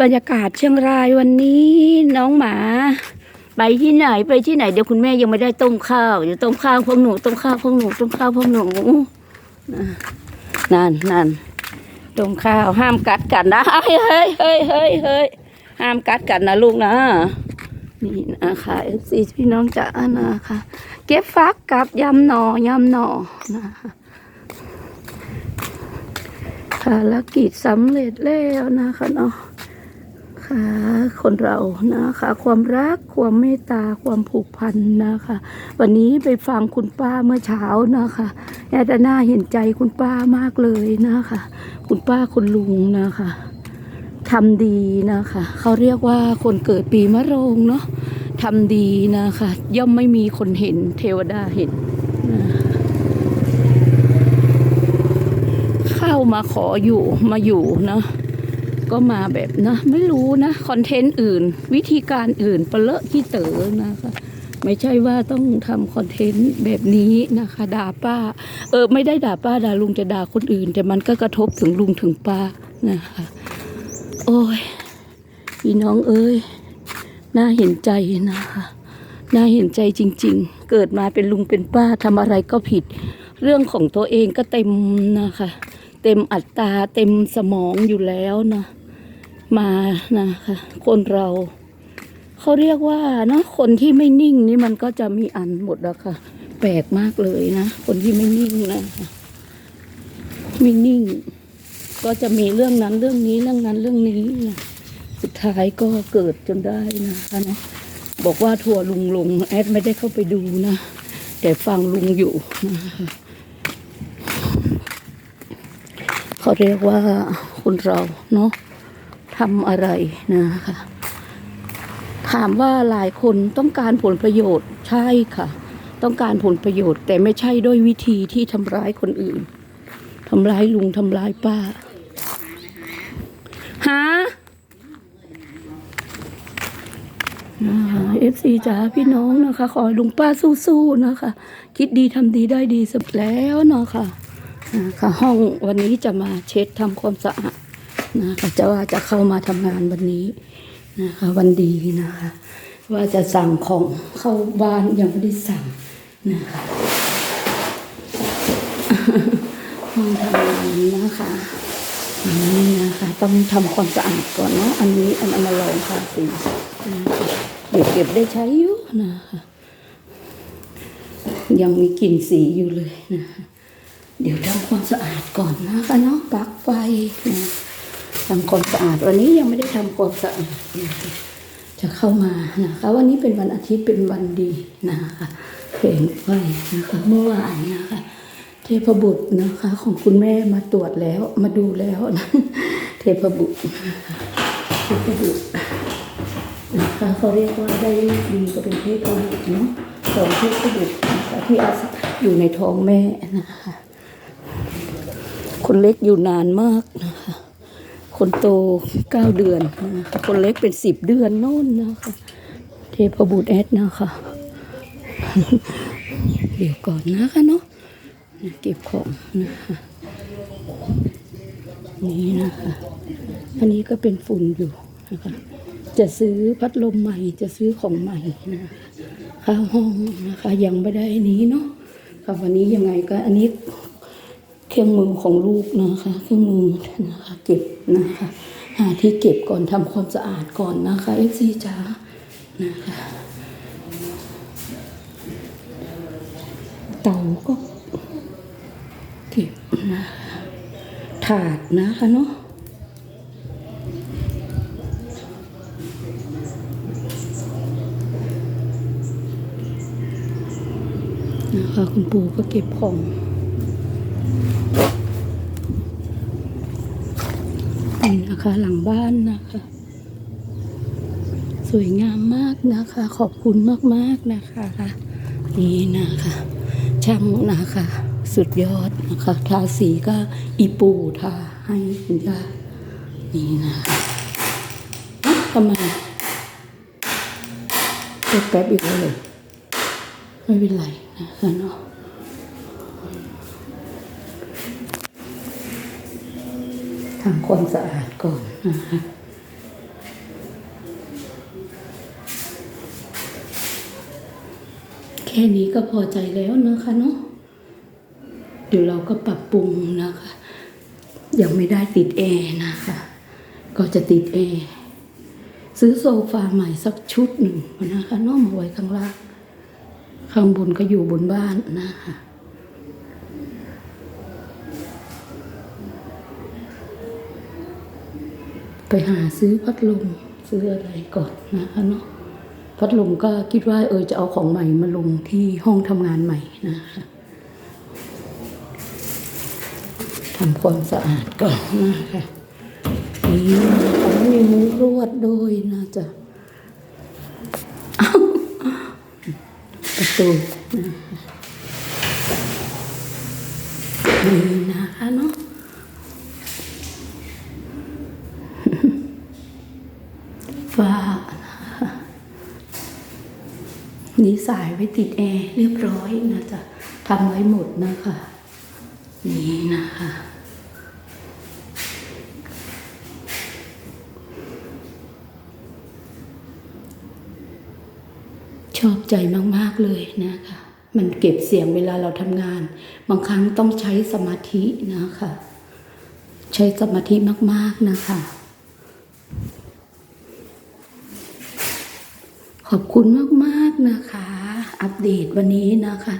บรรยากาศเชียงรายวันนี้น้องหมา ไปที่ไหนไปที่ไหนเดี๋ยวคุณแม่ยังไม่ได้ต้มข้าวเดี๋ยวต้มข้าวพวกหนูต้มข้าวพวกหนูต้มข้าวพวกหนูนะนั่นนั่นต้มข้าวห้ามกัดกันนะเฮ้ยเฮ้ยเฮ้ยเฮ้ยเฮ้ยห้ามกัดกันนะลูกนะนี่นะคะเอฟซีพี่น้องจ๋านะคะเก็บฟักกับยำหน่อยำหนอนะคะภารกิจสำเร็จแล้วนะคะเนาะ คะคนเรานะคะ ความรักความเมตตาความผูกพันนะคะ วันนี้ไปฟังคุณป้าเมื่อเช้านะคะแอดน่าเห็นใจคุณป้ามากเลยนะคะ คุณป้าคุณลุงนะคะทำดีนะคะ เขาเรียกว่าคนเกิดปีมะโรงเนาะทำดีนะคะ ย่อมไม่มีคนเห็นเทวดาเห็นเข้ามาขออยู่มาอยู่เนาะ ก็มาแบบนะ ไม่รู้นะคอนเทนต์อื่น วิธีการอื่นเปเลอะที่เต๋อนะคะ ไม่ใช่ว่าต้องทำคอนเทนต์แบบนี้นะคะด่าป้า เออ ไม่ได้ด่าป้าด่าลุงจะด่าคนอื่น แต่มันก็กระทบถึงลุงถึงป้านะคะ โอ้ยพี่น้องเอ้ยน่าเห็นใจนะคะน่าเห็นใจจริง ๆ เกิดมาเป็นลุงเป็นป้าทำอะไรก็ผิด เรื่องของตัวเองก็เต็มนะคะ เต็มอัตราเต็มสมองอยู่แล้วนะ มานะคะคนเราเขาเรียกว่าเนะคนที่ไม่นิ่งนี่มันก็จะมีอันหมดแล้วค่ะ แปลกมากเลยนะ คนที่ไม่นิ่งนะคะไม่นิ่ง ก็จะมีเรื่องนั้นเรื่องนี้เรื่องนั้นเรื่องนี้นะสุดท้ายก็เกิดจนได้นะคะนะบอกว่าทัวร์ลุงลงแอดไม่ได้เข้าไปดูนะแต่ฟังลุงอยู่นะคะเขาเรียกว่าคนเราเนาะ ทำอะไรนะคะถามว่าหลายคนต้องการผลประโยชน์ใช่ค่ะ ต้องการผลประโยชน์แต่ไม่ใช่ด้วยวิธีที่ทำร้ายคนอื่นทำร้ายลุงทำร้ายป้าฮะเอฟซีจ๋าพี่น้องนะคะ ขอให้ลุงป้าสู้ๆนะคะ คิดดีทำดีได้ดีสุดแล้วเนาะค่ะนะคะห้องวันนี้จะมาเช็ดทำความสะอาด นะคะจะว่าจะเข้ามาทำงานวันนี้นะคะวันดีนะคะ ว่าจะสั่งของเข้าบ้านยังไม่ได้สั่งนะคะห้องทำงานนะคะอันนี้นะคะ ต้องทำความสะอาดก่อนเนาะอันนี้อันอามาลองค่ะสีเดี๋ยวเก็บได้ใช้อยู่นะคะยังมีกลิ่นสีอยู่เลยนะคะเดี๋ยวทำความสะอาดก่อนนะคะเนาะปลั๊กไฟนะ ทำความสะอาด วันนี้ยังไม่ได้ทำความสะอาดจะเข้ามานะคะ วันนี้เป็นวันอาทิตย์เป็นวันดีนะคะเพลงไฟนะคะ เมื่อวานนะคะ เทพบุตรนะคะ ของคุณแม่มาตรวจแล้วมาดูแล้วนะเทพบุตรเทพบุตรนะคะเขาเรียกว่าได้ดีก็เป็นเทพบุตรเนาะสองเทพบุตรนะคะที่อาศัยอยู่ในท้องแม่นะคะ คนเล็กอยู่นานมากนะคะ คนโตเก้าเดือนนะคะคนเล็กเป็นสิบเดือนโน่นนะคะเทพบุตรแอดนะคะ เดี๋ยวก่อนนะคะเนาะเก็บของนะคะนี่นะคะ อันนี้ก็เป็นฝุ่นอยู่นะคะ จะซื้อพัดลมใหม่จะซื้อของใหม่นะคะค่าห้องนะคะยังไม่ได้อันนี้เนาะค่ะวันนี้ยังไงก็อันนี้ เครื่องมือของลูกนะคะ เครื่องมือนะคะเก็บนะคะหาที่เก็บก่อนทำความสะอาดก่อนนะคะเอฟซีจ๋านะคะเตาก็เก็บนะคะถาดนะคะเนาะนะคะคุณปู่ก็เก็บของ นี่นะคะ หลังบ้านนะคะ สวยงามมากนะคะ ขอบคุณมากๆนะคะ นี่นะคะ ช่างนะคะ สุดยอดนะคะทาสีก็อีปูทาให้คุณย่านี่นะคะเอ๊ะทำไมแป๊บๆอีกแล้วเลยไม่เป็นไรนะคะเนาะ ทำความสะอาดก่อนนะคะแค่นี้ก็พอใจแล้วนะคะเนาะเดี๋ยวเราก็ปรับปรุงนะคะ ยังไม่ได้ติดแอร์นะคะ ก็จะติดแอร์ซื้อโซฟาใหม่สักชุดหนึ่งนะคะนอกมาไว้ข้างล่าง ข้างบนก็อยู่บนบ้านนะคะ ไปหาซื้อพัดลมซื้ออะไรก่อนนะคะเนาะพัดลมก็คิดว่าเออจะเอาของใหม่มาลงที่ห้องทำงานใหม่นะคะทำความสะอาดก่อนนะคะนี่นะคะมีมุ้งรวดด้วยนะจ๊ะอ้าวประตูนะคะนี่นะคะเนาะ ฟ้า นี่สายไว้ติดแอร์เรียบร้อยนะจ๊ะทำไว้หมดนะคะ นี่นะคะชอบใจมาก ๆ เลยนะคะ มันเก็บเสียงเวลาเราทำงาน บางครั้งต้องใช้สมาธินะคะ ใช้สมาธิมาก ๆ นะคะ ขอบคุณมาก ๆ นะคะ อัปเดตวันนี้นะคะ